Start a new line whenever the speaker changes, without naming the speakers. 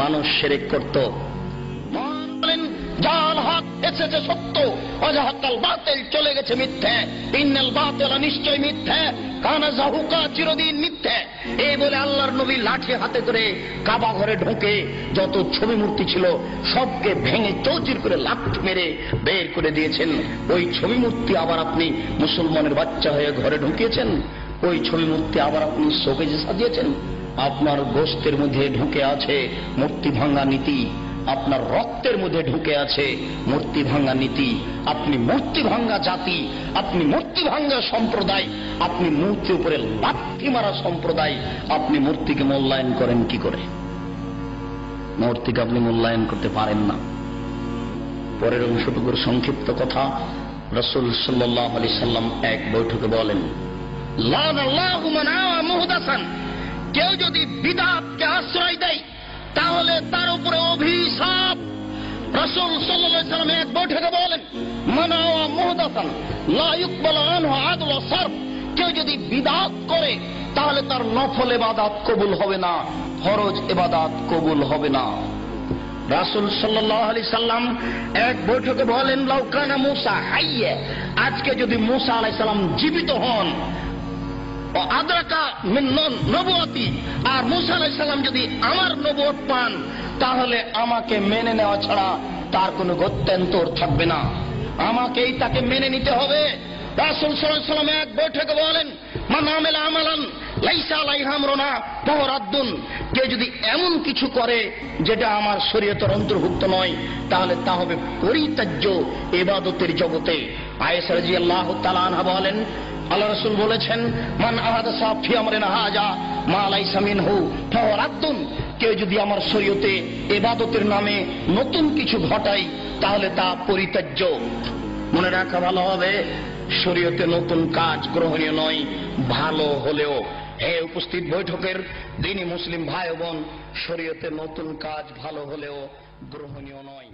মানুষ সেরেক করত। ঢোকে যত ছবি মূর্তি ছিল, সবকে ভেঙে চৌচির করে লাঠি মেরে বের করে দিয়েছেন। ওই ছবি মূর্তি আবার আপনি মুসলমানের বাচ্চা হয়ে ঘরে ঢুকিয়েছেন, ওই ছবি মূর্তি আবার আপনি শোকেজে সাজিয়েছেন। আপনার গোস্তের মধ্যে ঢুকে আছে মূর্তি ভাঙ্গা নীতি। আপনার রক্তের মধ্যে ঢুকে আছে মূর্তি ভাঙ্গা নীতি। আপনি মূর্তি ভাঙ্গা জাতি, আপনি মূর্তি ভাঙ্গা সম্প্রদায়, আপনি মূর্তির উপরে লাথি মারা সম্প্রদায়। আপনি মূর্তিকে মূল্যায়ন করেন কি করে? মূর্তিকে আপনি মূল্যায়ন করতে পারেন না। পরের অংশটুকুর সংক্ষিপ্ত কথা রসুল সাল্লাহ আলি সাল্লাম এক বৈঠকে বলেন লান আল্লাহু মুহদাসান। কেউ যদি বিদাতকে আশ্রয় দেয়, তাহলে তার উপরে অভিশাপ। রসুল সাল্লাম এক বৈঠকে বলেন মান আদল সারফ। কেউ যদি বিদাত করে, তাহলে তার নফল এবাদাত কবুল হবে না, ফরজ এবাদাত কবুল হবে না। রাসুল সাল্লাহ আলি সাল্লাম এক বৈঠকে বলেন লাউকানা মুসা হাইয়ে, আজকে যদি মুসা আলাই সাল্লাম জীবিত হন আদ্রাকা ন- নবুয়তি আর মুসা আলাই সাল্লাম যদি আমার নবুয়ত পান, তাহলে আমাকে মেনে নেওয়া ছাড়া তার কোনো গত্যন্তর থাকবে না। আমাকেই তাকে মেনে নিতে হবে। রাসুল সাল্লাম এক বৈঠকে বলেন আমেলা আমালান, লাইসা যদি এমন কিছু করে যেটা আমার শরীয়তের অন্তর্ভুক্ত নয়, তাহলে তা হবে পরিত্যাজ্য এবাদতের জগতে। আয়েসা রাজি আল্লাহ তালানহা বলেন আল্লাহ রসুল বলেছেন, মান আহাদা সাফি আমরেন হাজা, মা লাইসা মিনহু ফহরাদ্দুন কেউ যদি আমার শরীয়তে এবাদতের নামে নতুন কিছু ঘটায়, তাহলে তা পরিত্যাজ্য। মনে রাখা ভালো হবে, শরীয়তে নতুন কাজ গ্রহণীয় নয়, ভালো হলেও। হে উপস্থিত বৈঠকের দিনী মুসলিম ভাই বোন, শরীয়তে নতুন কাজ ভালো হলেও গ্রহণীয় নয়।